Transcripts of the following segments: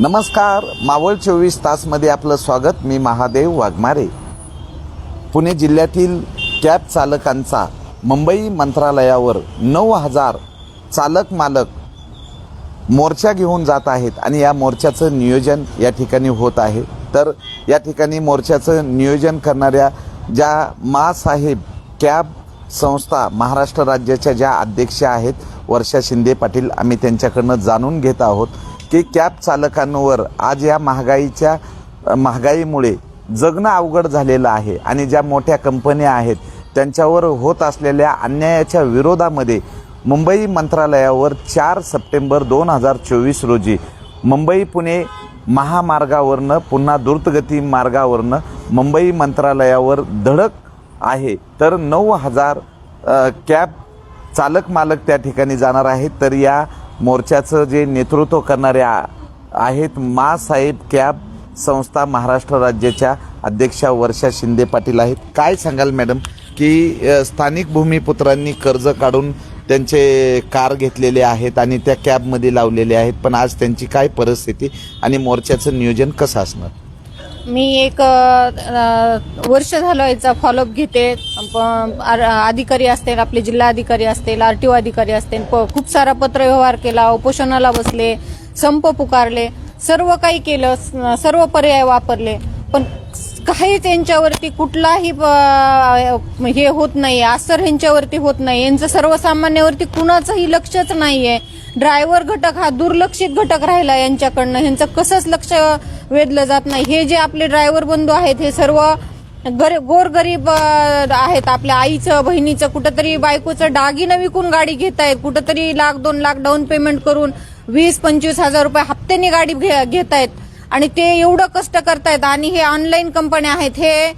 नमस्कार मावळ चोवीस तासमध्ये आपलं स्वागत. मी महादेव वाघमारे. पुणे जिल्ह्यातील कॅब चालकांचा मुंबई मंत्रालयावर नऊ हजार चालक मालक मोर्चा घेऊन जात आहेत आणि या मोर्चाचं नियोजन या ठिकाणी होत आहे. तर या ठिकाणी मोर्चाचं नियोजन करणाऱ्या ज्या मासाहेब कॅब संस्था महाराष्ट्र राज्याच्या ज्या अध्यक्ष आहेत वर्षा शिंदे पाटील आम्ही त्यांच्याकडनं जाणून घेत आहोत. की कॅब चालकांवर आज या महागाईच्या महागाईमुळे जगणं अवघड झालेलं आहे आणि ज्या मोठ्या कंपन्या आहेत त्यांच्यावर होत असलेल्या अन्यायाच्या विरोधामध्ये मुंबई मंत्रालयावर चार सप्टेंबर दोन हजार चोवीस रोजी मुंबई पुणे महामार्गावरनं पुन्हा द्रुतगती मार्गावरनं मुंबई मंत्रालयावर धडक आहे. तर नऊ हजार कॅब चालक मालक त्या ठिकाणी जाणार आहेत. तर या मोर्चाचं जे नेतृत्व करणाऱ्या आहेत मासाहेब कॅब संस्था महाराष्ट्र राज्याच्या अध्यक्षा वर्षा शिंदे पाटील आहेत. काय सांगाल मॅडम की स्थानिक भूमिपुत्रांनी कर्ज काढून त्यांचे कार घेतलेले आहेत आणि त्या कॅबमध्ये लावलेले आहेत पण आज त्यांची काय परिस्थिती आणि मोर्चाचं नियोजन कसं असणार? मी एक वर्ष झालं याचा फॉलोअप घेते. प- अधिकारी असतील आपले जिल्हा अधिकारी असतील आर टी ओ अधिकारी असतील प- खूप सारा पत्रव्यवहार केला उपोषणाला बसले संप पुकारले सर्व काही केलं सर्व पर्याय वापरले. पण काहीच यांच्यावरती कुठलाही प- हे होत नाही असर ह्यांच्यावरती होत नाही यांचं सर्वसामान्यावरती कुणाचंही लक्षच नाहीये. ड्रायव्हर घटक हा दुर्लक्षित घटक राहिला यांच्याकडनं. ह्यांचं कसंच लक्ष वेधलं जात नाही. हे जे आपले ड्रायव्हर बंधू आहेत हे सर्व गरीब गोरगरीब आहेत. आपल्या आईचं बहिणीचं कुठंतरी बायकोचं दागिनं विकून गाडी घेत आहेत. कुठंतरी लाख दोन लाख डाऊन पेमेंट करून वीस पंचवीस हजार रुपये हप्त्याने गाडी घेत आहेत. आणि ते एवढं कष्ट करतायत आणि हे ऑनलाईन कंपन्या आहेत हे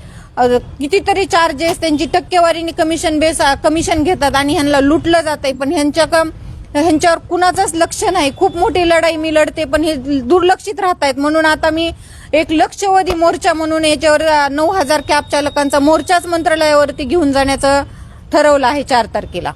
कितीतरी चार्जेस त्यांची टक्केवारीने कमिशन बेस कमिशन घेतात आणि ह्यांना लुटलं जातंय. आहे पण ह्यांच्या कम ह्यांच्यावर कुणाचंच लक्ष नाही. खूप मोठी लढाई मी लढते पण हे दुर्लक्षित राहत आहेत म्हणून आता मी एक लक्षवधी मोर्चा म्हणून याच्यावर नऊ हजार कॅब चालकांचा मोर्चाच मंत्रालयावरती घेऊन जाण्याचं ठरवलं आहे चार तारखेला.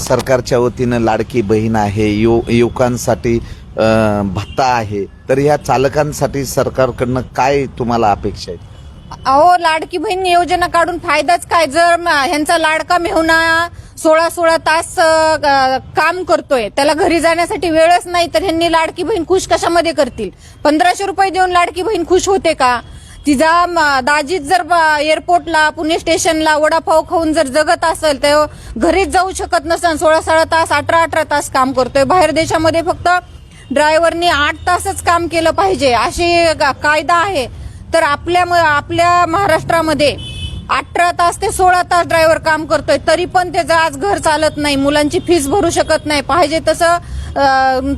सरकारच्या वतीनं लाडकी बहीण आहे युवकांसाठी भत्ता आहे. तर ह्या चालकांसाठी सरकारकडनं काय तुम्हाला अपेक्षा आहेत? अहो लाडकी बहीण योजना काढून फायदाच काय? जर म- ह्यांचा लाडका मेहुणा सोळा सोळा तास अ, ग- काम करतोय त्याला घरी जाण्यासाठी वेळच नाही तर ह्यांनी लाडकी बहीण खुश कशामध्ये करतील? पंधराशे रुपये देऊन लाडकी बहीण खुश होते का? तिचा म- दाजीत जर ब- एअरपोर्टला पुणे स्टेशनला वडापाव खाऊन जर जगत असेल तर घरीच जाऊ शकत नसेल सोळा सोळा तास अठरा अठरा तास काम करतोय. बाहेर देशामध्ये फक्त ड्रायव्हरने आठ तासच काम केलं पाहिजे अशी कायदा आहे. तर आपल्या म- आपल्या महाराष्ट्रामध्ये अठरा तास ते सोळा तास ड्रायव्हर काम करतोय तरी पण त्याचं आज घर चालत नाही मुलांची फीस भरू शकत नाही पाहिजे तसं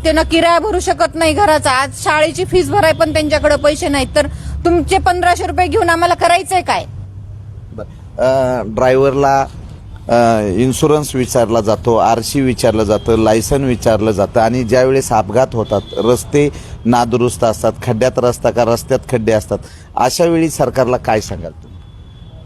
त्यानं किराया भरू शकत नाही घराचा. आज शाळेची फीस भराय पण त्यांच्याकडे पैसे नाहीत. तर तुमचे पंधराशे रुपये घेऊन आम्हाला करायचंय काय? ड्रायव्हरला इन्शुरन्स विचारला जातो आर सी विचारलं जातं लायसन विचारलं जातं आणि ज्यावेळेस अपघात होतात रस्ते नादुरुस्त असतात खड्ड्यात रस्ता का रस्त्यात खड्डे असतात अशा वेळी सरकारला काय सांगाल तुम्ही?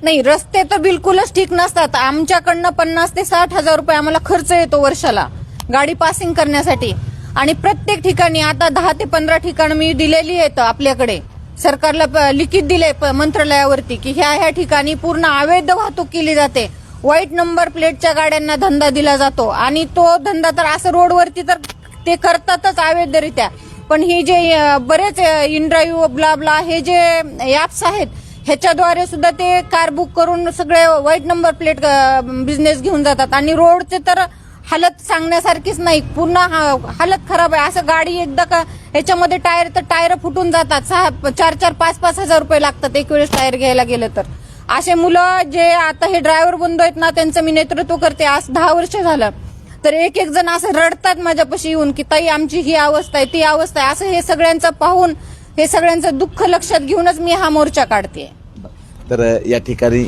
नाही रस्ते तर बिलकुलच ठीक नसतात. आमच्याकडनं पन्नास ते साठ हजार रुपये आम्हाला खर्च येतो वर्षाला गाडी पासिंग करण्यासाठी. आणि प्रत्येक ठिकाणी आता दहा ते पंधरा ठिकाणं मी दिलेली आहेत आपल्याकडे. सरकारला प- लिखित दिले प- मंत्रालयावरती की ह्या ह्या ठिकाणी पूर्ण अवैध वाहतूक केली जाते. वाईट नंबर प्लेटच्या गाड्यांना धंदा दिला जातो. आणि तो धंदा तर असं रोडवरती तर ते करतातच अवैधरित्या. पण हे जे बरेच इनड्राईव्ह ब्ला ब्ला हे जे ॲप्स आहेत ह्याच्याद्वारे सुद्धा ते कार बुक करून सगळे वाईट नंबर प्लेट बिझनेस घेऊन जातात. आणि रोडचे तर हालत सांगण्यासारखीच नाही. पूर्ण हा- हालत खराब आहे. असं गाडी एकदा का ह्याच्यामध्ये टायर तर टायर फुटून जातात. सहा चार चार पाच पाच हजार रुपये लागतात. एक वेळेस टायर घ्यायला गेलं तर. असे मुलं जे आता हे ड्रायव्हर बंधू आहेत ना त्यांचं मी नेतृत्व करते. आज दहा वर्ष झालं. तर एक एक जण असं रडतात माझ्यापाशी येऊन की ताई आमची ही अवस्था आहे ती अवस्था आहे. असं हे सगळ्यांचं पाहून हे सगळ्यांचं दुःख लक्षात घेऊनच मी हा मोर्चा काढते. तर या ठिकाणी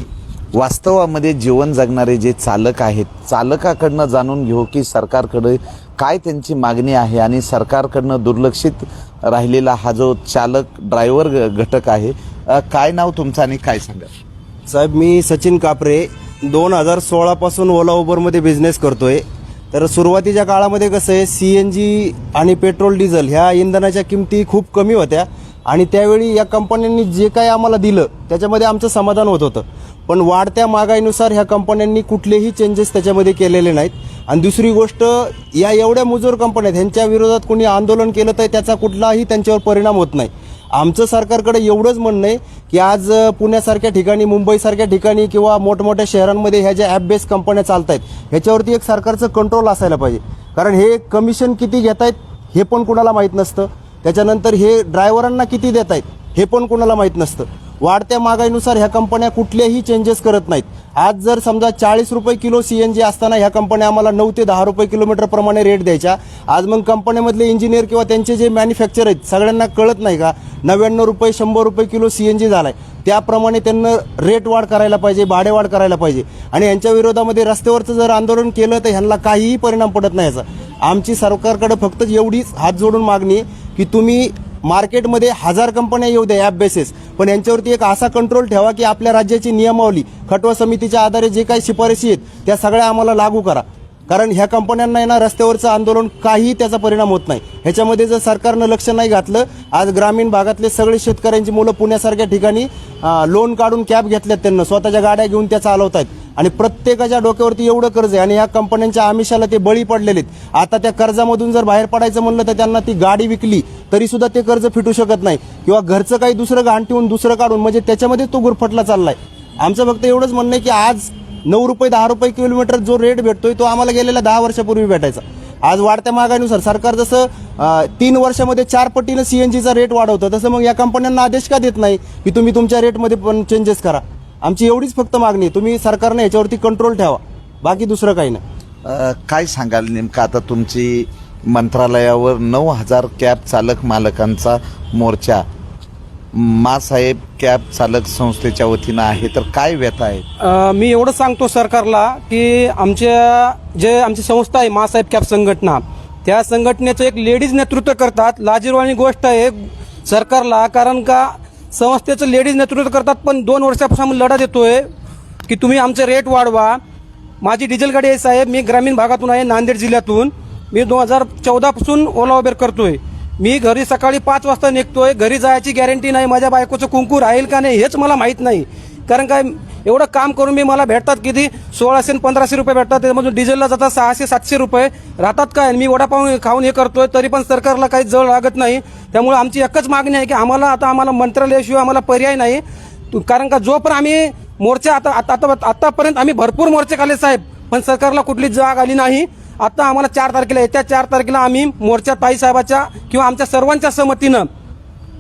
वास्तवामध्ये जीवन जगणारे जे चालक आहेत चालकाकडनं जाणून घेऊ की सरकारकडे काय त्यांची मागणी आहे आणि सरकारकडनं दुर्लक्षित राहिलेला हा जो चालक ड्रायव्हर घटक आहे काय नाव तुमचं आणि काय सांगा साहेब मी सचिन कापरे. दोन हजार सोळापासून ओला उबरमध्ये बिझनेस करतोय. तर सुरुवातीच्या काळामध्ये कसं आहे सी एन जी आणि पेट्रोल डिझेल ह्या इंधनाच्या किमती खूप कमी होत्या. आणि त्यावेळी या कंपन्यांनी जे काही आम्हाला दिलं त्याच्यामध्ये आमचं समाधान होत होतं. पण वाढत्या महागाईनुसार ह्या कंपन्यांनी कुठलेही चेंजेस त्याच्यामध्ये केलेले नाहीत. आणि दुसरी गोष्ट या एवढ्या मुजोर कंपन्या आहेत ह्यांच्या विरोधात कोणी आंदोलन केलं तर त्याचा कुठलाही त्यांच्यावर परिणाम होत नाही. आमचं सरकारकडे एवढंच म्हणणं आहे की आज पुण्यासारख्या ठिकाणी मुंबईसारख्या ठिकाणी किंवा मोठमोठ्या शहरांमध्ये ह्या ज्या ॲप बेस्ड कंपन्या चालत आहेत ह्याच्यावरती एक सरकारचं कंट्रोल असायला पाहिजे. कारण हे कमिशन किती घेत आहेत हे पण कुणाला माहीत नसतं. त्याच्यानंतर हे ड्रायव्हरांना किती देत आहेत हे पण कुणाला माहीत नसतं. वाढत्या महागाईनुसार ह्या कंपन्या कुठलेही चेंजेस करत नाहीत. आज जर समजा चाळीस रुपये किलो सी एन जी असताना ह्या कंपन्या आम्हाला नऊ ते दहा रुपये किलोमीटर प्रमाणे रेट द्यायच्या. आज मग कंपन्यामधले इंजिनियर किंवा त्यांचे जे मॅन्युफॅक्चर आहेत सगळ्यांना कळत नाही का? नव्याण्णव रुपये शंभर रुपये किलो सी एन जी झालाय. त्याप्रमाणे त्यांना रेट वाढ करायला पाहिजे भाडेवाढ करायला पाहिजे. आणि यांच्या विरोधामध्ये रस्त्यावरचं जर आंदोलन केलं तर ह्यांना काहीही परिणाम पडत नाही याचा. आमची सरकारकडे फक्त एवढीच हात जोडून मागणी की तुम्ही मार्केटमध्ये हजार कंपन्या येऊ द्या ॲप बेसिस पण यांच्यावरती एक असा कंट्रोल ठेवा की आपल्या राज्याची नियमावली खटवा समितीच्या आधारे जे काही शिफारशी आहेत त्या सगळ्या आम्हाला लागू करा. कारण ह्या कंपन्यांना आहे ना रस्त्यावरचं आंदोलन काही त्याचा परिणाम होत नाही. ह्याच्यामध्ये जर सरकारनं लक्ष नाही घातलं आज ग्रामीण भागातले सगळे शेतकऱ्यांची मुलं पुण्यासारख्या ठिकाणी लोन काढून कॅब घेतल्यात त्यांना. स्वतःच्या गाड्या घेऊन त्या चालवत आहेत आणि प्रत्येकाच्या डोक्यावरती एवढं कर्ज आहे आणि ह्या कंपन्यांच्या आमिषाला ते बळी पडलेले आहेत आता त्या कर्जामधून जर बाहेर पडायचं म्हणलं तर त्यांना ती गाडी विकली तरी सुद्धा ते कर्ज फिटू शकत नाही. किंवा घरचं काही दुसरं घाण ठेवून दुसरं काढून म्हणजे त्याच्यामध्ये तो गुरफटला चाललाय. आमचं फक्त एवढंच म्हणणं आहे की आज नऊ रुपये दहा रुपये किलोमीटर जो रेट भेटतोय तो आम्हाला गेलेला दहा वर्षापूर्वी भेटायचा. आज वाढत्या महागाईनुसार सरकार जसं तीन वर्षामध्ये चार पटीनं सीएनजीचा रेट वाढवतं तसं मग या कंपन्यांना आदेश का देत नाही की तुम्ही तुमच्या रेटमध्ये पण चेंजेस करा? आमची एवढीच फक्त मागणी आहे तुम्ही सरकारने याच्यावरती कंट्रोल ठेवा. बाकी दुसरं काही नाही. काय सांगाल नेमकं आता तुमची मंत्रालयावर नऊ हजार कॅब चालक मालकांचा मोर्चा? मासाहेब कॅब चालक संस्थेच्या वतीनं आहे तर काय व्यथा आहे मी एवढं सांगतो सरकारला की आमच्या जे आमची संस्था आहे मासाहेब कॅब संघटना त्या संघटनेचं एक लेडीज नेतृत्व करतात. लाजीरवाणी गोष्ट आहे सरकारला कारण का संस्थेचं लेडीज नेतृत्व करतात पण दोन वर्षापासून आम्ही लढा देतोय की तुम्ही आमचे रेट वाढवा. माझी डिझेल गाडी आहे साहेब मी ग्रामीण भागातून आहे नांदेड जिल्ह्यातून. मी दोन हजार चौदापासून ओला उबेर करतोय. मी घरी सकाळी पाच वाजता निघतोय. घरी जायची गॅरंटी नाही. माझ्या बायकोचं कुंकू राहील का नाही हेच मला माहीत नाही. कारण काय एवढं काम करून मी मला भेटतात किती? सोळाशे पंधराशे रुपये भेटतात. त्यामधून डिझेलला जातात सहाशे सातशे रुपये. राहतात काय? मी वडापाव खाऊन हे करतोय तरी पण सरकारला काही जळ लागत नाही. त्यामुळे आमची एकच मागणी आहे की आम्हाला आता आम्हाला मंत्रालयाशिवाय आम्हाला पर्याय नाही. कारण का जो पण आम्ही मोर्चा आता आता आता- आतापर्यंत आम्ही भरपूर मोर्चे काढले साहेब पण सरकारला कुठली जाग आली नाही. आता आम्हाला चार तारखेला येत्या चार तारखेला आम्ही मोर्चा ताईसाहेबाच्या किंवा आमच्या सर्वांच्या सहमतीनं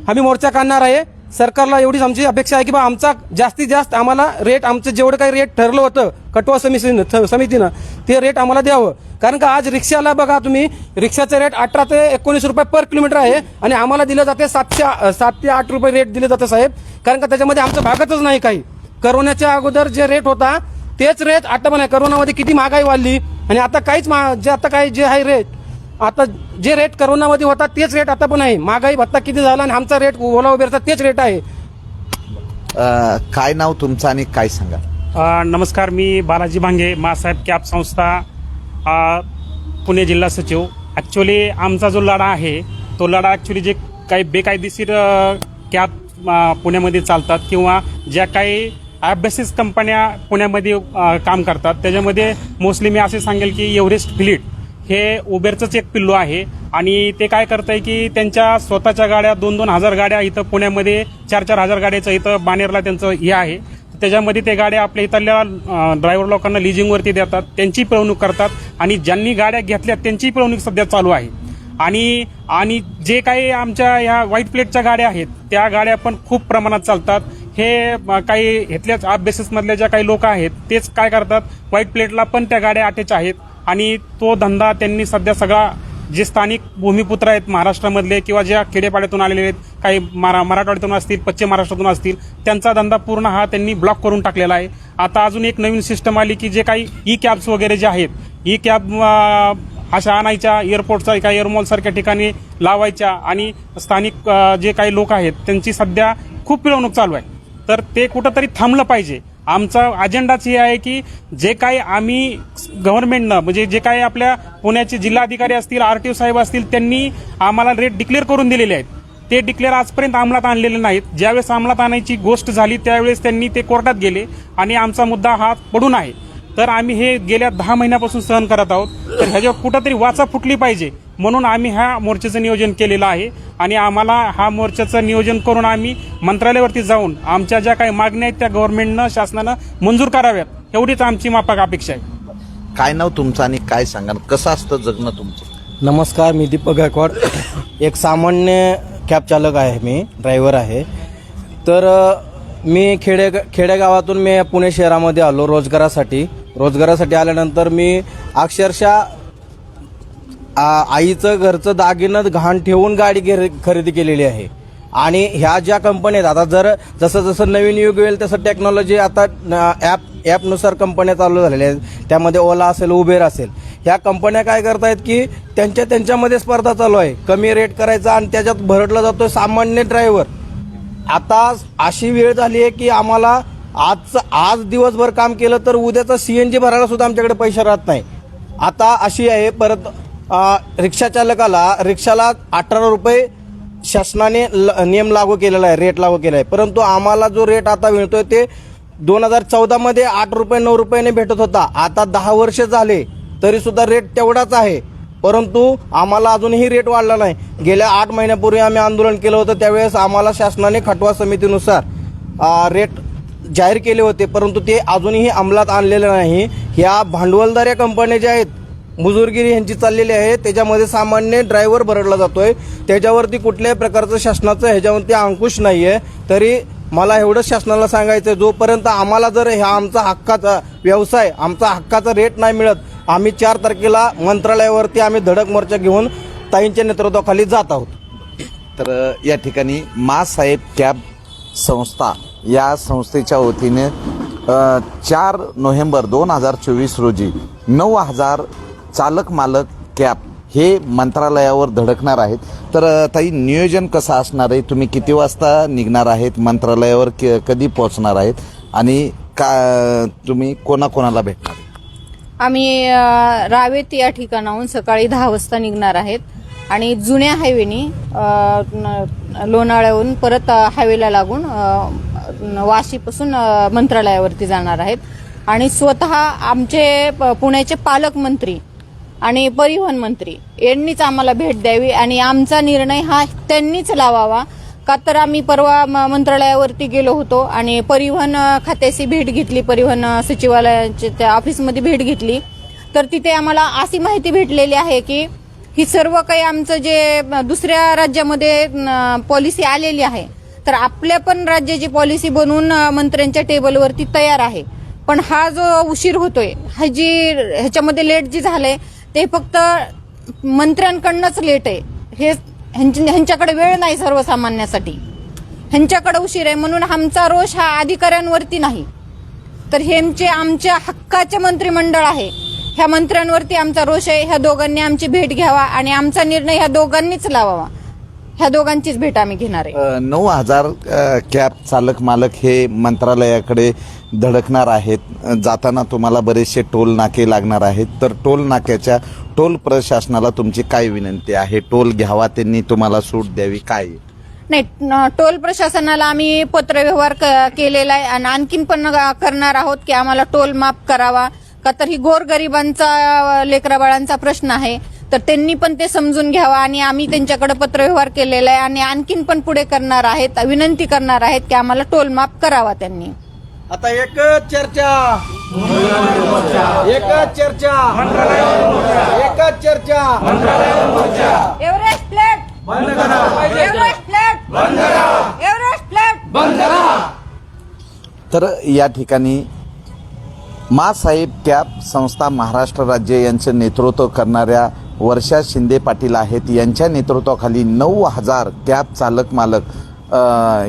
आम्ही मोर्चा काढणार आहे. सरकारला एवढीच आमची अपेक्षा आहे की बा आमचा जास्तीत जास्त आम्हाला रेट आमचं जेवढं काही रेट ठरलं होतं कटवा समितीनं थ- समितीनं ते रेट आम्हाला द्यावं. कारण का आज रिक्षाला बघा तुम्ही रिक्षाचं रेट अठरा ते एकोणीस रुपये पर किलोमीटर आहे आणि आम्हाला दिलं जाते सातशे सात ते आठ रुपये रेट दिले जातं साहेब. कारण का त्याच्यामध्ये आमचं भागतच नाही काही. करोनाच्या अगोदर जे रेट होता तेच रेट आता पण आहे करोनामध्ये किती महागाई वाढली. आणि आता काहीच मा- जे आता काही जे आहे रेट आता जे रेट करोनामध्ये होता तेच रेट आता पण आहे. महागाई भत्ता किती झाला आणि आमचा रेट ओला उबेरचा तेच रेट आहे. अ, काय नाव तुमचं आणि काय सांगा? अ, नमस्कार मी बालाजी भांगे मासाहेब कॅब संस्था अ, पुणे जिल्हा सचिव. ॲक्च्युली आमचा जो लढा आहे तो लढा ॲक्च्युली जे काही बेकायदेशीर अ, कॅब अ, पुण्यामध्ये चालतात किंवा ज्या काही ॲबेसिस कंपन्या पुण्यामध्ये काम करतात. त्याच्यामध्ये मोस्टली मी असे सांगेल की एव्हरेस्ट फ्लीट हे उबेरचंच एक पिल्लू आहे. आणि ते काय करत आहे की त्यांच्या स्वतःच्या गाड्या दोन दोन हजार गाड्या इथं पुण्यामध्ये चार चार हजार गाड्याचं इथं बानेरला त्यांचं हे आहे. त्याच्यामध्ये ते गाड्या आपल्या इथल्या ड्रायव्हर लोकांना लिजिंगवरती देतात. त्यांची पिळवणूक करतात. आणि ज्यांनी गाड्या घेतल्या त्यांची पिळवणूक सध्या चालू आहे. आणि आणि जे काही आमच्या ह्या व्हाईट प्लेटच्या गाड्या आहेत त्या गाड्या पण खूप प्रमाणात चालतात. हे काही इथल्याच अभ्यासेसमधल्या ज्या काही लोक आहेत तेच काय करतात? व्हाईट प्लेटला पण त्या गाड्या अटॅच आहेत आणि तो धंदा त्यांनी सध्या सगळा जे स्थानिक भूमिपुत्र आहेत महाराष्ट्रामधले किंवा ज्या खेडेपाड्यातून आलेले आहेत काही मरा मराठवाड्यातून असतील पश्चिम महाराष्ट्रातून असतील त्यांचा धंदा पूर्ण हा त्यांनी ब्लॉक करून टाकलेला आहे. आता अजून एक नवीन सिस्टम आली की जे काही ई कॅब्स वगैरे जे आहेत ई कॅब अशा आणायच्या एअरपोर्टचा एका एअरमॉल सारख्या ठिकाणी लावायच्या आणि स्थानिक जे काही लोक आहेत त्यांची सध्या खूप पिळवणूक चालू आहे. तर ते कुठंतरी थांबलं पाहिजे. आमचा अजेंडाच हे आहे की जे काही आम्ही गव्हर्नमेंटनं म्हणजे जे काही आपल्या पुण्याचे जिल्हाधिकारी असतील आर टी ओ साहेब असतील त्यांनी आम्हाला रेट डिक्लेअर करून दिलेले आहेत. ते डिक्लेअर आजपर्यंत अंमलात आणलेले नाहीत. ज्यावेळेस अंमलात आणायची गोष्ट झाली त्यावेळेस त्यांनी ते कोर्टात गेले आणि आमचा मुद्दा हा पडून आहे. तर आम्ही हे गेल्या दहा महिन्यापासून सहन करत आहोत. तर ह्याच्यावर कुठंतरी वाचा फुटली पाहिजे म्हणून आम्ही ह्या मोर्चाचं नियोजन केलेलं आहे. आणि आम्हाला हा मोर्चाचं नियोजन करून आम्ही मंत्रालयावरती जाऊन आमच्या ज्या काही मागण्या आहेत त्या गव्हर्नमेंटनं शासनानं मंजूर कराव्यात. एवढीच आमची माफक अपेक्षा आहे. काय नाव तुमचं आणि काय सांगाल कसं असतं जगणं तुमचं? नमस्कार मी दीपक गायकवाड. एक सामान्य कॅब चालक आहे मी ड्रायव्हर आहे. तर अ, मी खेडे खेडेगावातून मी पुणे शहरामध्ये आलो रोजगारासाठी. रोजगारासाठी आल्यानंतर मी अक्षरशः आईचं घरचं दागिनं घाण ठेवून गाडी घेर- खरेदी केलेली आहे. आणि ह्या ज्या कंपन्या आहेत आता जर जसं जसं नवीन युग येईल तसं टेक्नॉलॉजी आता ॲप ॲपनुसार कंपन्या चालू झालेल्या आहेत. त्यामध्ये ओला असेल उबेर असेल. ह्या कंपन्या काय करतायत की त्यांच्या त्यांच्यामध्ये स्पर्धा चालू आहे. कमी रेट करायचा आणि त्याच्यात भरडला जातोय सामान्य ड्रायव्हर आता अशी वेळ झाली आहे की आम्हाला आजचं आज दिवसभर काम केलं तर उद्याचं सीएनजी भरायला सुद्धा आमच्याकडे पैसे राहत नाही. आता अशी आहे परत रिक्षा चालकाला रिक्षाला अठरा रुपये शासनाने ल- नियम लागू केलेला आहे रेट लागू केला आहे. परंतु आम्हाला जो रेट आता मिळतोय ते दोन हजार चौदामध्ये आठ रुपये नऊ रुपयाने भेटत होता. आता दहा वर्ष झाले तरीसुद्धा रेट तेवढाच आहे. परंतु आम्हाला अजूनही रेट वाढला नाही. गेल्या आठ महिन्यापूर्वी आम्ही आंदोलन केलं होतं त्यावेळेस आम्हाला शासनाने खटवा समितीनुसार रेट जाहीर केले होते परंतु ते अजूनही अंमलात आणलेले नाही. ह्या भांडवलदाऱ्या कंपन्या ज्या आहेत मुजुरगिरी यांची चाललेली आहे त्याच्यामध्ये सामान्य ड्रायव्हर भरडला जातोय. त्याच्यावरती कुठल्याही प्रकारचं शासनाचं ह्याच्यावरती अंकुश नाही आहे तरी मला एवढंच शासनाला सांगायचं जोपर्यंत आम्हाला जर ह्या आमचा हक्काचा व्यवसाय आमचा हक्काचा रेट नाही मिळत आम्ही चार तारखेला मंत्रालयावरती आम्ही धडक मोर्चा घेऊन ताईंच्या नेतृत्वाखाली जात आहोत. तर या ठिकाणी मासाहेब कॅब संस्था या संस्थेच्या वतीने चार नोव्हेंबर दोन हजार चोवीस रोजी नऊ हजार चालक मालक कॅब हे मंत्रालयावर धडकणार आहेत. तर ताई नियोजन कसं असणार आहे? तुम्ही किती वाजता निघणार आहेत? मंत्रालयावर क- कधी पोहोचणार आहेत? आणि का तुम्ही कोणाकोणाला भेटणार आम्ही रावेत या ठिकाणाहून सकाळी दहा वाजता निघणार आहेत. आणि जुन्या हायवेनी लोणाळ्याहून परत हायवेला लागून वाशीपासून मंत्रालयावरती जाणार आहेत. आणि स्वतः आमचे प- पुण्याचे पालकमंत्री आणि परिवहन मंत्री यांनीच आम्हाला भेट द्यावी आणि आमचा निर्णय हा त्यांनीच लावावा. का तर आम्ही परवा म- मंत्रालयावरती गेलो होतो आणि परिवहन खात्याशी भेट घेतली परिवहन सचिवालयाच्या त्या ऑफिसमध्ये भेट घेतली. तर तिथे आम्हाला अशी माहिती भेटलेली आहे की ही सर्व काही आमचं जे दुसऱ्या राज्यामध्ये पॉलिसी आलेली आहे तर आपल्या पण राज्याची पॉलिसी बनवून मंत्र्यांच्या टेबलवरती तयार आहे. पण हा जो उशीर होतोय हा जी ह्याच्यामध्ये लेट जी झालंय ते फक्त मंत्र्यांकडनंच लेट आहे. हे ह्यांच्याकडे वेळ नाही सर्वसामान्यासाठी. ह्यांच्याकडे उशीर आहे म्हणून आमचा रोष हा अधिकाऱ्यांवरती नाही. तर हेमचे आमच्या हक्काचे मंत्रिमंडळ आहे. ह्या मंत्र्यांवरती आमचा रोष आहे ह्या दोघांनी आमची भेट घ्यावा आणि आमचा निर्णय ह्या दोघांनीच लावावा. ह्या दोघांचीच भेट आम्ही घेणार आहे. अ, नऊ हजार अ, कॅब चालक मालक हे मंत्रालयाकडे धडकणार आहेत. अ, जाताना तुम्हाला बरेचसे टोल नाके लागणार आहेत. तर टोल नाक्याच्या टोल प्रशासनाला तुमची काय विनंती आहे? टोल घ्यावा त्यांनी तुम्हाला सूट द्यावी काय? नाही न- टोल प्रशासनाला आम्ही पत्रव्यवहार क- केलेला आहे आणि आणखीन पण करणार आहोत की आम्हाला टोल माफ करावा. का तर ही गोरगरिबांचा लेकराबाळांचा प्रश्न आहे. तर त्यांनी पण ते समजून घ्यावा आणि आम्ही त्यांच्याकडे पत्रव्यवहार केलेला आहे आणि आणखीन पण पुढे करणार आहेत विनंती करणार आहेत की आम्हाला टोल माफ करावा त्यांनी. आता एकच चर्चा. एकच चर्चा. एकच चर्चा. Everest flat Everest flat Everest flat तर या ठिकाणी मासाहेब कॅब संस्था महाराष्ट्र राज्य यांचं नेतृत्व करणाऱ्या वर्षा शिंदे पाटील आहेत. यांच्या नेतृत्वाखाली नऊ हजार कॅब चालक मालक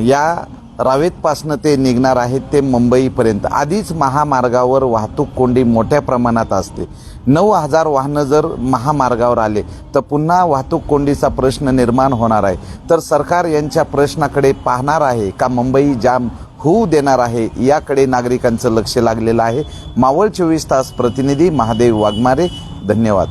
या रावेतपासनं ते निघणार आहेत ते मुंबईपर्यंत. आधीच महामार्गावर वाहतूक कोंडी मोठ्या प्रमाणात असते. नऊ हजार वाहनं जर महामार्गावर आले तर पुन्हा वाहतूक कोंडीचा प्रश्न निर्माण होणार आहे. तर सरकार यांच्या प्रश्नाकडे पाहणार आहे का मुंबई जाम होऊ देणार आहे याकडे नागरिकांचं लक्ष लागलेलं आहे. मावळ चोवीस तास प्रतिनिधी महादेव वाघमारे धन्यवाद.